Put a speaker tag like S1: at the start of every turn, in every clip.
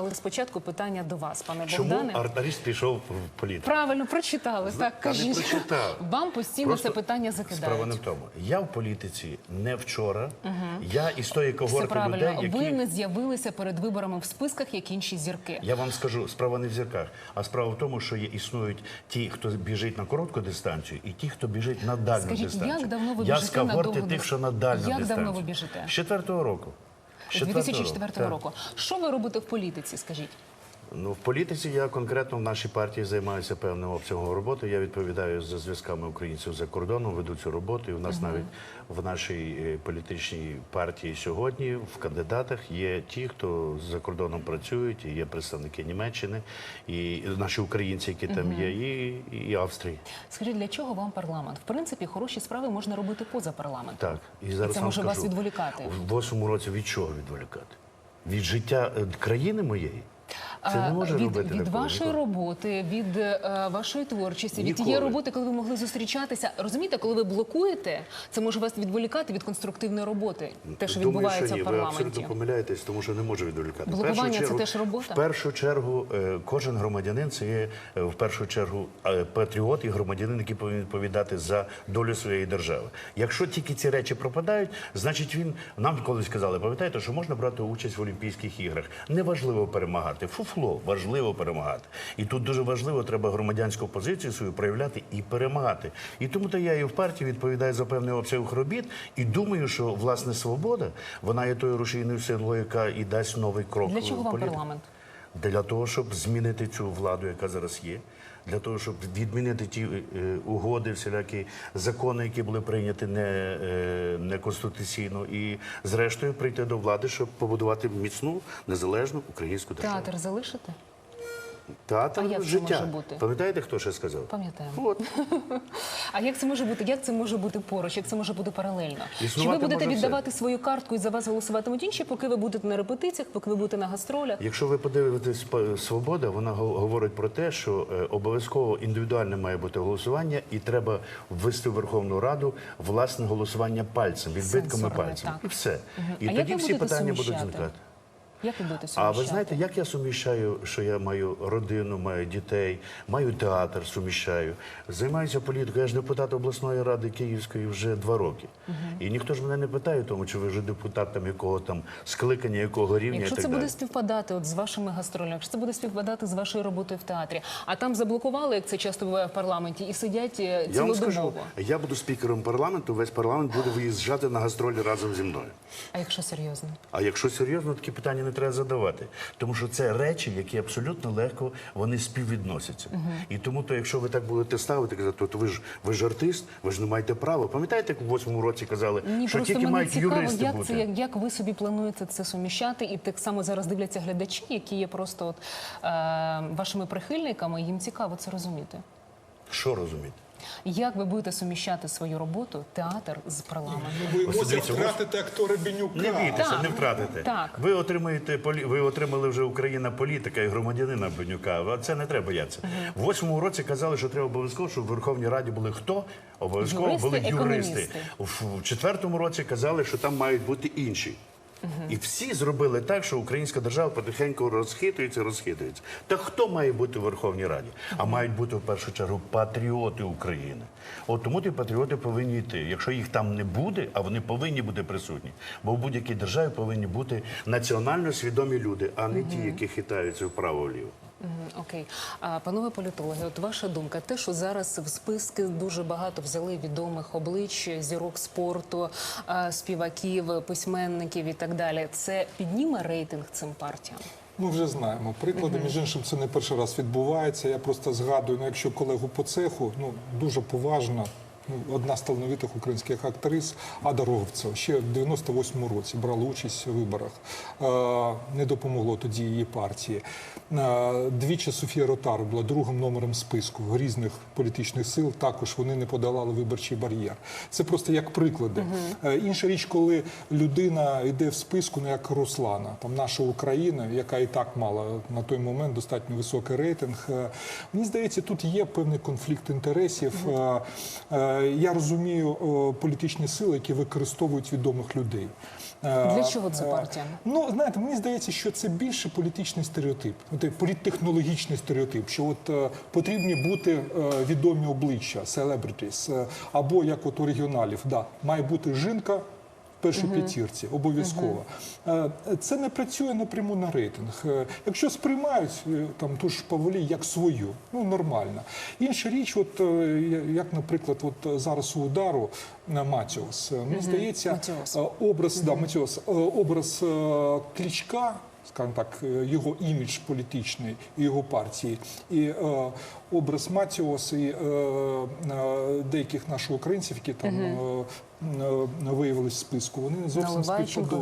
S1: але спочатку питання до вас, пане
S2: Чому
S1: Богдане.
S2: артилеріст пішов в політику?
S1: Правильно прочитали. Так
S2: Та не
S1: кажіть.
S2: прочитав.
S1: Вам постійно
S2: Просто
S1: це питання
S2: Справа не в тому. Я в політиці не вчора. Я із тої
S1: Все
S2: когорти
S1: правильно.
S2: людей, які
S1: Ви не з'явилися перед виборами в списках, як інші зірки.
S2: Я вам скажу, справа не в зірках, а справа в тому, що є існують ті, хто біжить на коротку дистанцію, і ті, хто біжить на дальню
S1: Скажіть,
S2: дистанцію.
S1: як давно ви
S2: Я
S1: біжите
S2: з
S1: на
S2: когорти
S1: довгу
S2: тих, що на дальню
S1: Як давно ви біжите?
S2: З четвертого року.
S1: З
S2: четвертого
S1: 2004 року. Що ви робите в політиці? Скажіть,
S2: Ну, в політиці я конкретно в нашій партії займаюся певним обсягом роботи. Я відповідаю за зв'язками українців за кордоном, веду цю роботу. І в нас навіть в нашій е, політичній партії сьогодні в кандидатах є ті, хто за кордоном працюють, і є представники Німеччини, і наші українці, які там є, і, і Австрії.
S1: скажіть, для чого вам парламент? В принципі, хороші справи можна робити поза парламентом.
S2: Так, і зараз
S1: це
S2: вам
S1: може вас відволікати.
S2: В восьмому році від чого відволікати? Від життя е, країни моєї? Це не може
S1: від,
S2: робити
S1: від
S2: такого
S1: вашої
S2: ніколи.
S1: роботи, від е, вашої творчості, від тієї роботи, коли ви могли зустрічатися. Розумієте, коли ви блокуєте, це може вас відволікати від конструктивної роботи, те, що
S2: Думаю,
S1: відбувається
S2: що ні.
S1: в
S2: Ви абсолютно помиляєтесь, тому що не може відволікати.
S1: Блокування
S2: першу
S1: це теж робота?
S2: В першу чергу, е, кожен громадянин це є е, в першу чергу патріот і громадянин, який повинен відповідати за долю своєї держави. Якщо тільки ці речі пропадають, значить він нам колись казали, пам'ятаєте, що можна брати участь в Олімпійських іграх. Неважливо перемагати. Фуфло, важливо перемагати. І тут дуже важливо, треба громадянську позицію свою проявляти і перемагати. І тому то я і в партії відповідаю за певний обсяг робіт. І думаю, що власне свобода вона є тою рушійною силою, яка і дасть новий крок.
S1: Для чого вам парламент?
S2: Для того, щоб змінити цю владу, яка зараз є, для того, щоб відмінити ті е, угоди, всілякі закони, які були прийняті е, неконституційно, і зрештою прийти до влади, щоб побудувати міцну незалежну українську державу.
S1: Театр залишите?
S2: Театр
S1: А як це
S2: життя.
S1: може бути?
S2: Пам'ятаєте, хто ще сказав?
S1: Пам'ятаємо.
S2: От.
S1: А як це може бути? Як це може бути поруч? Як це може бути паралельно? Чи ви
S2: Існувати
S1: будете
S2: може все.
S1: віддавати свою картку і за вас голосуватимуть інші, поки ви будете на репетиціях, поки ви будете на гастролях?
S2: Якщо ви подивитесь по- свобода, вона го- говорить про те, що е, обов'язково індивідуальне має бути голосування, і треба ввести в Верховну Раду власне голосування пальцем, відбитками
S1: Сенсорне,
S2: пальцем.
S1: так.
S2: І все. І
S1: А як
S2: тоді
S1: ви
S2: всі
S1: будете
S2: питання будуть
S1: суміщати?
S2: зникати.
S1: Як ви будете
S2: А ви знаєте, як я суміщаю, що я маю родину, маю дітей, маю театр, суміщаю, займаюся політикою. Я ж депутат обласної ради Київської вже два роки. І ніхто ж мене не питає, тому чи ви вже депутат там якого там скликання, якого рівня
S1: Якщо
S2: і так
S1: це
S2: далі.
S1: буде співпадати от з вашими гастролями, якщо це буде співпадати з вашою роботою в театрі, а там заблокували, як це часто буває в парламенті, і сидять е,
S2: Я вам скажу, я буду спікером парламенту, весь парламент буде виїжджати на гастролі разом зі мною.
S1: А якщо серйозно?
S2: А якщо серйозно, такі питання не треба задавати. Тому що це речі, які абсолютно легко вони співвідносяться. І тому, то, якщо ви так будете ставити, казати, то, то ви ж ви ж артист, ви ж не маєте права. Пам'ятаєте, як у восьмому році казали,
S1: Ні,
S2: що тільки
S1: мене
S2: мають
S1: цікаво,
S2: юристи
S1: як
S2: бути.
S1: це як, як ви собі плануєте це суміщати, і так само зараз дивляться глядачі, які є просто от, е, вашими прихильниками. Їм цікаво це розуміти.
S2: Що розуміти?
S1: Як ви будете суміщати свою роботу, театр з парламентом?
S3: Боїмося
S2: дивіться,
S3: втратити актора Бенюка.
S2: Не бійтеся,
S1: Так.
S2: не втратите.
S1: Так.
S2: Ви отримаєте полі... ви отримали вже Україна політика і громадянина Бенюка. А це не треба боятися. В восьмому році казали, що треба обов'язково, щоб в Верховній Раді були хто? Обов'язково
S1: Юристи,
S2: були юристи.
S1: економісти.
S2: В четвертому році казали, що там мають бути інші. І всі зробили так, що українська держава потихеньку розхитується, розхитується. Та хто має бути в Верховній Раді? А мають бути в першу чергу патріоти України. От тому ті патріоти повинні йти. Якщо їх там не буде, а вони повинні бути присутні. Бо в будь-якій державі повинні бути національно свідомі люди, а не ті, які хитаються вправо-вліво.
S1: Мгм, Окей, а панове політологи, от ваша думка, те, що зараз в списки дуже багато взяли відомих облич, зірок спорту, співаків, письменників і так далі, це підніме рейтинг цим партіям?
S3: Ми вже знаємо. Приклади, між іншим, це не перший раз відбувається. Я просто згадую, ну, якщо колегу по цеху, ну дуже поважна. Ну, Одна з талановитих українських актрис Ада Роговцева ще в 98-му році брала участь у виборах. Е, Не допомогло тоді її партії. Е, Двічі Софія Ротар була другим номером списку різних політичних сил. Також вони не подолали виборчий бар'єр. Це просто як приклади. Е, Інша річ, коли людина йде в списку, ну як Руслана, там наша Україна, яка і так мала на той момент достатньо високий рейтинг. Мені здається, тут є певний конфлікт інтересів. Я розумію е, політичні сили, які використовують відомих людей. Е,
S1: Для чого це
S3: е,
S1: партія?
S3: Ну, знаєте, мені здається, що це більше політичний стереотип, е, політтехнологічний стереотип, що от е, потрібні бути е, відомі обличчя, celebrities, е, або як от у регіоналів, да, має бути жінка. Першій п'ятірці обов'язково Е, це не працює напряму на рейтинг. Е, Якщо сприймають е, там ту ж Павлі як свою, ну нормально. Інша річ, от як, наприклад, от зараз у удару на Матіос, мені здається,
S1: Матіос.
S3: образ да, Матіос, образ Кличка, скажімо так, е, його імідж політичний і його партії, і е, образ Матіос і е, е, деяких наших українців, які там е, е, виявились в списку, вони зовсім співпадали.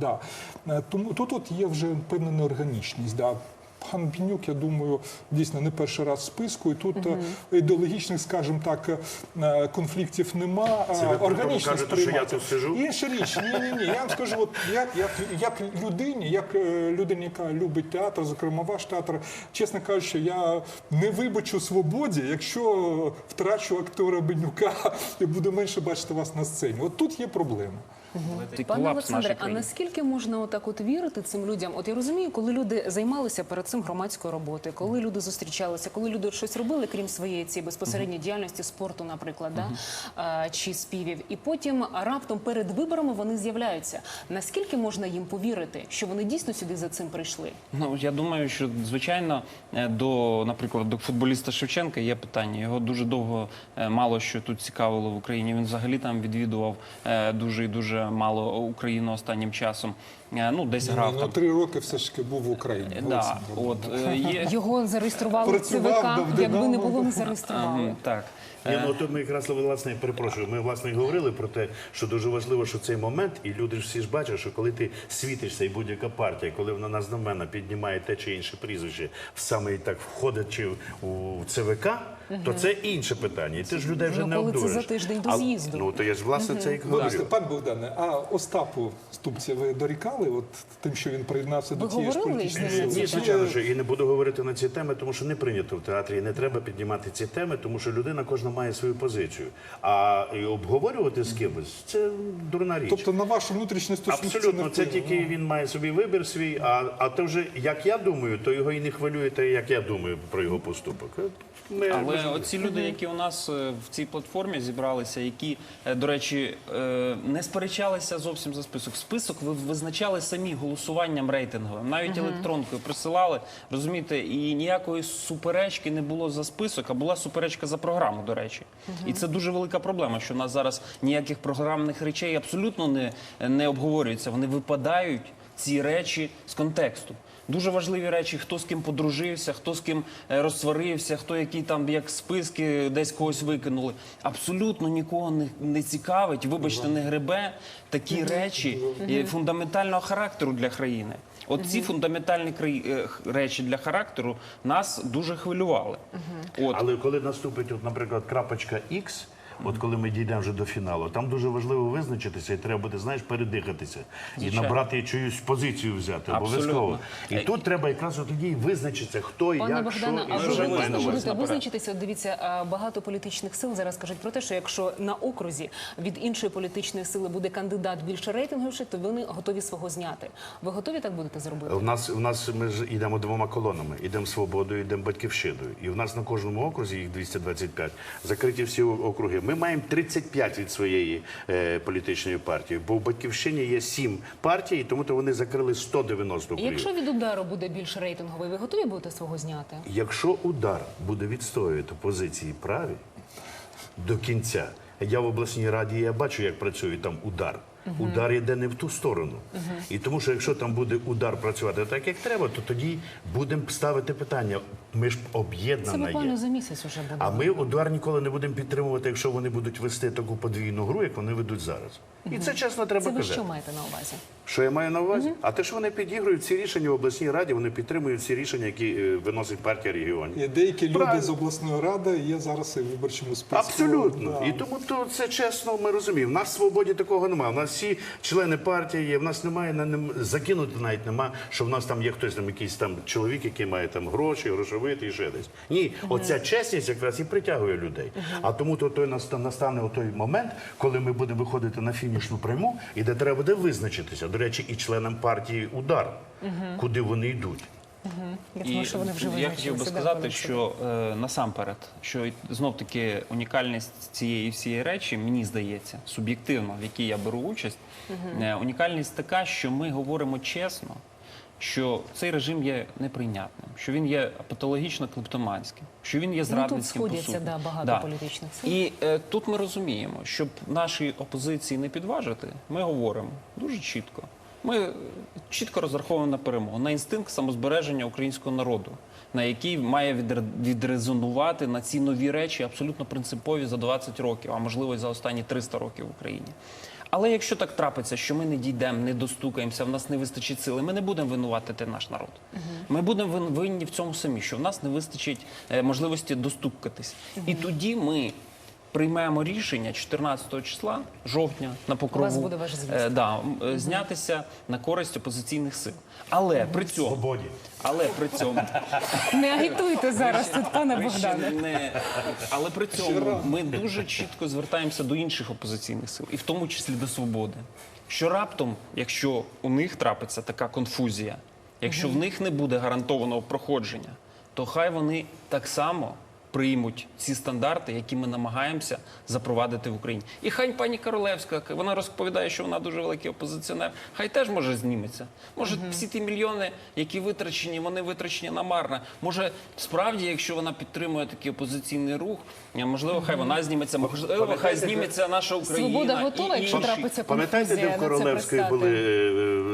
S3: Да, да. Тому тут от є вже певна неорганічність. Да. Пан Бінюк, я думаю, дійсно не перший раз в списку, і тут е, ідеологічних, скажімо так, е, конфліктів нема.
S2: Це
S3: Е, Органічно
S2: сижу?
S3: Інша річ, ні, ні, ні. Я вам скажу, от як, як, як людині, як е, людині, яка любить театр, зокрема ваш театр, чесно кажучи, я не вибачу свободі, якщо втрачу актора Бенюка і буду менше бачити вас на сцені. От тут є проблема.
S4: Цей
S1: Пане
S4: колапс
S1: Олександре, а наскільки можна отак от вірити цим людям? От я розумію, коли люди займалися перед цим громадською роботою, коли люди зустрічалися, коли люди щось робили, крім своєї цієї безпосередньої діяльності, спорту, наприклад, да? а, чи співів, і потім раптом перед виборами вони з'являються. Наскільки можна їм повірити, що вони дійсно сюди за цим прийшли?
S4: Ну я думаю, що звичайно е, до, наприклад, до футболіста Шевченка є питання. Його дуже довго е, мало що тут цікавило в Україні. Він взагалі там відвідував е, дуже і дуже мало Україну останнім часом. Е, Ну, десь грав
S3: ну,
S4: там.
S3: три роки все ж таки був в Україні.
S4: Да,
S3: Олександр.
S4: от е, є
S1: Його зареєстрували в ЦВК,
S3: да,
S1: якби не було, не зареєстрували.
S4: Ем, так.
S2: Ні, ну тут ми якраз власне перепрошую. Ми власне і говорили про те, що дуже важливо, що цей момент, і люди ж всі ж бачать, що коли ти світишся, і будь-яка партія, коли вона на знамена піднімає те чи інше прізвище, саме так входячи у ЦВК, то це інше питання. І ти ж людей вже
S1: Ну,
S2: не
S1: коли це за тиждень до з'їзду.
S2: Ну то я ж власне це і говорю.
S3: пан Богдане, а Остапу Ступці ви дорікали от тим, що він приєднався
S1: Ви
S3: до тієї ж політичної сили?
S2: Ні, звичайно, що і не буду говорити на ці теми, тому що не прийнято в театрі. і Не треба піднімати ці теми, тому що людина кожна має свою позицію. А і обговорювати з кимось це дурна річ.
S3: Тобто на вашу внутрішню стосунку
S2: Абсолютно, це тільки він має собі вибір свій. А, а то вже як я думаю, то його і не хвилює те, як я думаю про його поступок. Ми,
S4: Але
S2: ж-
S4: оці люди, які у нас е, в цій платформі зібралися, які, е, до речі, е, не сперечалися зовсім за список. Список ви визначали самі голосуванням рейтинговим, навіть електронкою присилали. Розумієте, і ніякої суперечки не було за список, а була суперечка за програму, до речі. І це дуже велика проблема, що у нас зараз ніяких програмних речей абсолютно не, не обговорюється. Вони випадають ці речі з контексту. Дуже важливі речі, хто з ким подружився, хто з ким е, розсварився, хто які там як списки десь когось викинули. Абсолютно нікого не, не цікавить, вибачте, не гребе такі речі е, фундаментального характеру для країни. От ці фундаментальні е, речі для характеру нас дуже хвилювали. От.
S2: Але коли наступить, от, наприклад, крапочка X, От коли ми дійдемо вже до фіналу, там дуже важливо визначитися, і треба буде, знаєш, передихатися і набрати чиюсь позицію взяти обов'язково. І
S4: Е,
S2: тут треба якраз тоді визначитися, хто і
S1: Пане
S2: як,
S1: Богдане,
S2: що
S1: а
S2: і що
S4: наперед.
S1: визначитися? Дивіться, багато політичних сил зараз кажуть про те, що якщо на окрузі від іншої політичної сили буде кандидат більше рейтинговіший, то вони готові свого зняти. Ви готові так будете зробити?
S2: У нас у нас ми ж йдемо двома колонами. Йдемо свободою, йдемо батьківщиною. І в нас на кожному окрузі їх 225, закриті всі округи. Ми маємо 35 від своєї е, політичної партії, бо в батьківщині є 7 партій, тому то вони закрили 190
S1: І
S2: округів.
S1: Якщо від удару буде більш рейтинговий, ви готові будете свого зняти?
S2: Якщо удар буде відстоювати позиції праві до кінця, я в обласній раді я бачу, як працює там удар. Удар йде не в ту сторону. І тому, що якщо там буде удар працювати так, як треба, то тоді будемо ставити питання. Ми ж
S1: Це
S2: об'єднана
S1: буквально за місяць уже буде.
S2: А ми удар ніколи не будемо підтримувати, якщо вони будуть вести таку подвійну гру, як вони ведуть зараз. І це чесно треба
S1: Це ви
S2: казати.
S1: що маєте на увазі?
S2: Що я маю на увазі? А те, що вони підігрують ці рішення в обласній раді, вони підтримують ці рішення, які е, виносить партія регіонів.
S3: І деякі люди з обласної ради є зараз і в виборчому списку.
S2: Абсолютно.
S3: Да.
S2: І тому то це чесно, ми розуміємо. У нас в свободі такого немає. У нас всі члени партії є. В нас немає на нем закинути навіть нема, що в нас там є хтось там, якийсь там чоловік, який має там гроші, грошовий. Ще десь. Ні, оця чесність якраз і притягує людей. А тому то той наста- настане той момент, коли ми будемо виходити на фінішну пряму, і де треба буде визначитися. До речі, і членам партії удар, куди вони йдуть.
S1: Я думаю, що вони вже
S4: я хотів би сказати, що е, насамперед, що знов таки унікальність цієї всієї речі, мені здається, суб'єктивно, в якій я беру участь, е, унікальність така, що ми говоримо чесно, що цей режим є неприйнятним, що він є патологічно клептоманським, що він є
S1: Ну, тут
S4: зрадницьким по
S1: сходяться
S4: суті.
S1: да, багато політичних сил.
S4: І е, тут ми розуміємо, щоб наші опозиції не підважити, ми говоримо дуже чітко. Ми чітко розраховуємо на перемогу, на інстинкт самозбереження українського народу, на який має відре- відрезонувати на ці нові речі, абсолютно принципові за 20 років, а можливо і за останні 300 років в Україні. Але якщо так трапиться, що ми не дійдемо, не достукаємося, в нас не вистачить сили, ми не будемо винуватити наш народ. Ми будемо вин- винні в цьому самі, що в нас не вистачить е, можливості достукатись. І тоді ми приймаємо рішення 14 числа жовтня на покрову
S1: вас буде ваш
S4: е, да, е, знятися на користь опозиційних сил. Але при цьому,
S2: Свободі.
S4: але при цьому
S1: Не агітуйте зараз тут, пане
S4: ми ще
S1: Богдане.
S4: не, але при цьому ми дуже чітко звертаємося до інших опозиційних сил, і в тому числі до свободи. Що раптом, якщо у них трапиться така конфузія, якщо в них не буде гарантованого проходження, то хай вони так само приймуть ці стандарти, які ми намагаємося запровадити в Україні. І хай пані Королевська, вона розповідає, що вона дуже великий опозиціонер. Хай теж може зніметься. Може, всі ті мільйони, які витрачені, вони витрачені намарно. Може, справді, якщо вона підтримує такий опозиційний рух, можливо, хай вона зніметься, можливо, хай зніметься наша Україна.
S1: Свобода готова, якщо трапиться
S2: Пам'ятаєте, де в Королевської були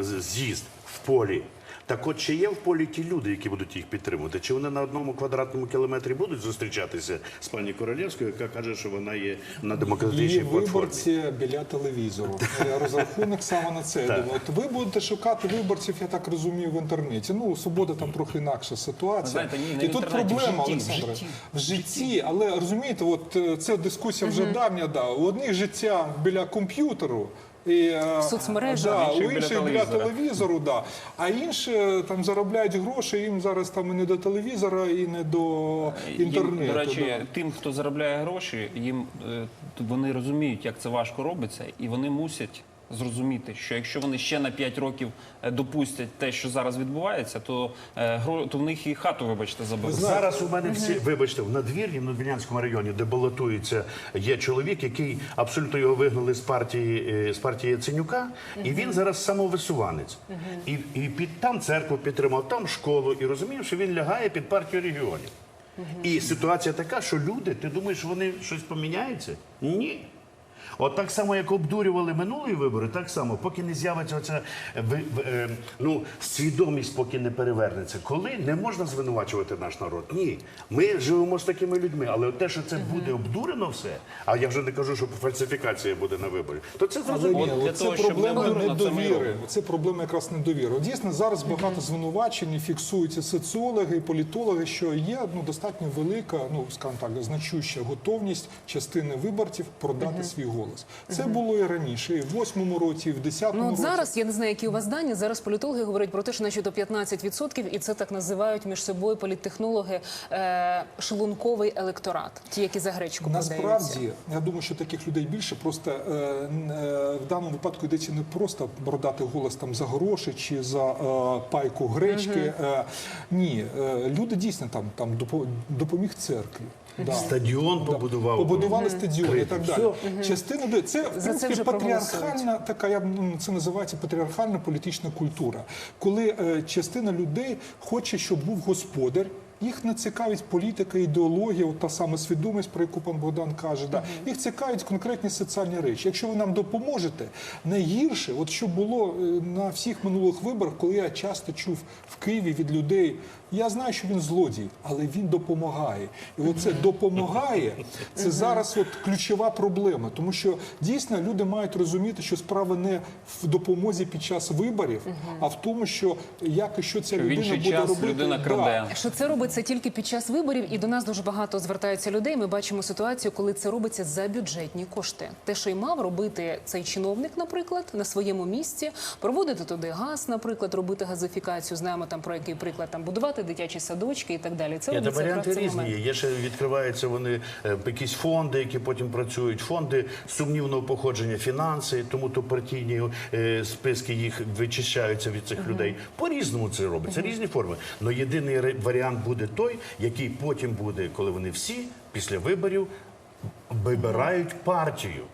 S2: е, з'їзд в полі? Так от чи є в полі ті люди, які будуть їх підтримувати? Чи вони на одному квадратному кілометрі будуть зустрічатися з пані Королевською, яка каже, що вона є на
S3: Її
S2: демократичній платформі?
S3: виборці біля телевізору. Розрахунок саме на це. Думаю, От ви будете шукати виборців, я так розумію, в інтернеті. Ну, у свобода там трохи інакша ситуація.
S4: знаєте, ні, не
S3: І
S4: в
S3: тут
S4: інтернеті, в
S3: проблема,
S4: житті, в
S3: Олександре,
S4: житті.
S3: в житті. Але розумієте, от е, це дискусія вже давня. Да. У одних життя біля комп'ютеру. І, е,
S1: В соцмережах.
S3: да, у
S4: інших біля
S3: телевізору, да. а інші там заробляють гроші, їм зараз там і не до телевізора, і не до інтернету.
S4: Їм, до речі,
S3: да.
S4: тим, хто заробляє гроші, їм е, вони розуміють, як це важко робиться, і вони мусять зрозуміти, що якщо вони ще на 5 років е, допустять те, що зараз відбувається, то, е, то в них і хату, вибачте, заберуть.
S2: Зараз у мене всі, вибачте, в надвір'ї, в Надвірнянському районі, де балотується, є чоловік, який абсолютно його вигнали з партії, е, з партії Яценюка, і він зараз самовисуванець. І, і під, там церкву підтримав, там школу, і розумів, що він лягає під партію регіонів. І ситуація така, що люди, ти думаєш, вони щось поміняються? Ні. От так само, як обдурювали минулі вибори, так само, поки не з'явиться оця е, ну, свідомість, поки не перевернеться. Коли не можна звинувачувати наш народ? Ні. Ми живемо з такими людьми, але от те, що це буде обдурено все, а я вже не кажу, що фальсифікація буде на виборі, то це зрозуміло.
S3: це
S4: того,
S3: проблема
S4: не виграно, це
S3: недовіри. Це проблема якраз недовіри. Дійсно, зараз багато звинувачень і фіксуються соціологи і політологи, що є ну достатньо велика, ну скажімо так, значуща готовність частини виборців продати свій голос. Це було і раніше, і в восьмому році, і в десятому
S1: Ну
S3: році.
S1: зараз я не знаю, які у вас дані. Зараз політологи говорять про те, що начебто 15%, і це так називають між собою політтехнологи е, шлунковий електорат, ті, які за гречку.
S3: Насправді, я думаю, що таких людей більше. Просто е, е, в даному випадку йдеться не просто продати голос там за гроші чи за е, пайку гречки. Е, ні, е, люди дійсно там, там допоміг церкві. Да.
S2: Стадіон побудував.
S3: Побудували стадіони і так далі. Частина людей це в принципі
S1: це
S3: патріархальна така. Я ну, це називається патріархальна політична культура, коли е, частина людей хоче, щоб був господар. Їх не цікавить політика, ідеологія, от та сама свідомість, про яку пан Богдан каже. Да. Їх цікавить конкретні соціальні речі. Якщо ви нам допоможете, найгірше, от що було е, на всіх минулих виборах, коли я часто чув в Києві від людей, я знаю, що він злодій, але він допомагає. І оце допомагає. Це зараз от ключова проблема, тому що дійсно люди мають розуміти, що справа не в допомозі під час виборів, а в тому, що як і що ця людина буде
S4: час
S3: робити.
S4: людина
S3: Да.
S1: Що це робить робиться тільки під час виборів, і до нас дуже багато звертаються людей. Ми бачимо ситуацію, коли це робиться за бюджетні кошти. Те, що й мав робити цей чиновник, наприклад, на своєму місці, проводити туди газ, наприклад, робити газифікацію. Знаємо там про який приклад там будувати дитячі садочки і так далі. Це
S2: Ні,
S1: робиться
S2: варіанти різні є. Ще відкриваються вони е, якісь фонди, які потім працюють. Фонди сумнівного походження, фінанси, тому то партійні е, списки їх вичищаються від цих людей. По різному це робиться, різні форми. Але єдиний варіант буде той, який потім буде, коли вони всі після виборів вибирають партію.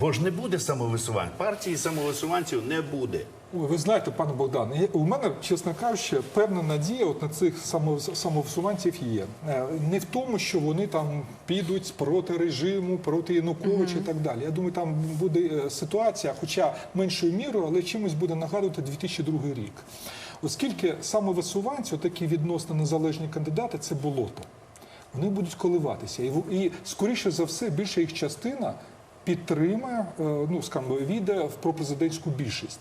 S2: Бо ж не буде самовисувань. Партії самовисуванців не буде.
S3: Ой, ви знаєте, пане Богдан, у мене, чесно кажучи, певна надія от на цих само- самовсуванців є. Е, Не в тому, що вони там підуть проти режиму, проти Януковича і так далі. Я думаю, там буде е, ситуація, хоча меншою мірою, але чимось буде нагадувати 2002 рік. Оскільки самовисуванці, такі відносно незалежні кандидати, це болото. Вони будуть коливатися. І, і скоріше за все, більша їх частина підтримає, е, ну скажімо, війде в пропрезидентську більшість.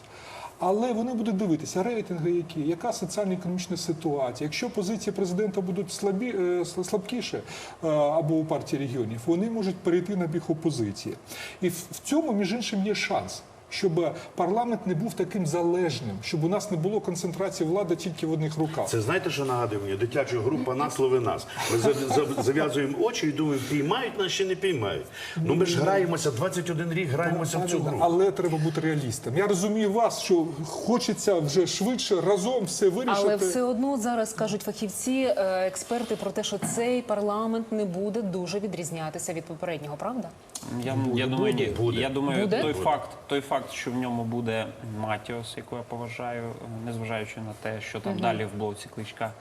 S3: Але вони будуть дивитися рейтинги, які, яка соціально-економічна ситуація. Якщо позиції президента будуть слабі, е, слабкіше е, або у партії регіонів, вони можуть перейти на біг опозиції. І в цьому, між іншим, є шанс. Щоб парламент не був таким залежним, щоб у нас не було концентрації влади тільки в одних руках.
S2: Це знаєте, що нагадує мені? Дитяча група нас лови нас. Ми за- за- зав'язуємо очі і думаємо, піймають нас чи не піймають. Ну ми ж граємося 21 рік, граємося в цю гру.
S3: Але треба бути реалістом. Я розумію вас, що хочеться вже швидше разом все вирішити.
S1: Але все одно зараз кажуть фахівці, е, експерти про те, що цей парламент не буде дуже відрізнятися від попереднього, правда?
S4: Я, я думаю, ні.
S2: Буде.
S4: Я думаю,
S1: Буде?
S4: той
S2: Буде.
S4: факт, той факт, що в ньому буде Матіос, яку я поважаю, незважаючи на те, що там далі в блоці кличка.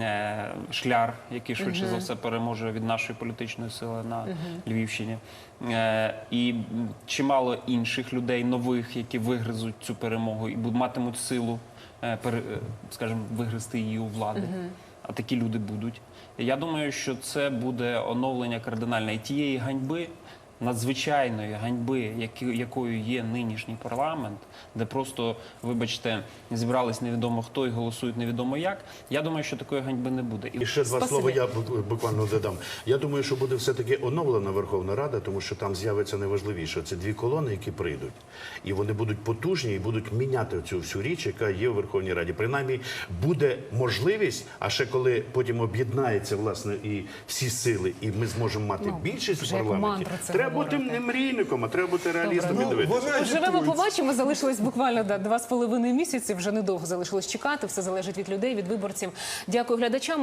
S4: е, Шляр, який швидше за все переможе від нашої політичної сили на Львівщині, Е, і чимало інших людей нових, які вигризуть цю перемогу і матимуть силу, е, скажімо, вигризти її у влади. А такі люди будуть. Я думаю, що це буде оновлення кардинальне і тієї ганьби, надзвичайної ганьби, які, якою є нинішній парламент, де просто, вибачте, зібрались невідомо хто і голосують невідомо як. Я думаю, що такої ганьби не буде. І
S2: І ще два слова я буквально додам. Я думаю, що буде все-таки оновлена Верховна Рада, тому що там з'явиться найважливіше. Це дві колони, які прийдуть. І вони будуть потужні і будуть міняти цю всю річ, яка є в Верховній Раді. Принаймні буде можливість, а ще коли потім об'єднається власне і всі сили, і ми зможемо мати
S1: Ну,
S2: більшість
S1: як
S2: парламенті. Треба бути не мрійником, а треба бути реалістом і
S3: Ну,
S2: дивитися.
S3: агітують.
S1: побачимо. Залишилось буквально да, два з половиною місяці. Вже недовго залишилось чекати. Все залежить від людей, від виборців. Дякую глядачам.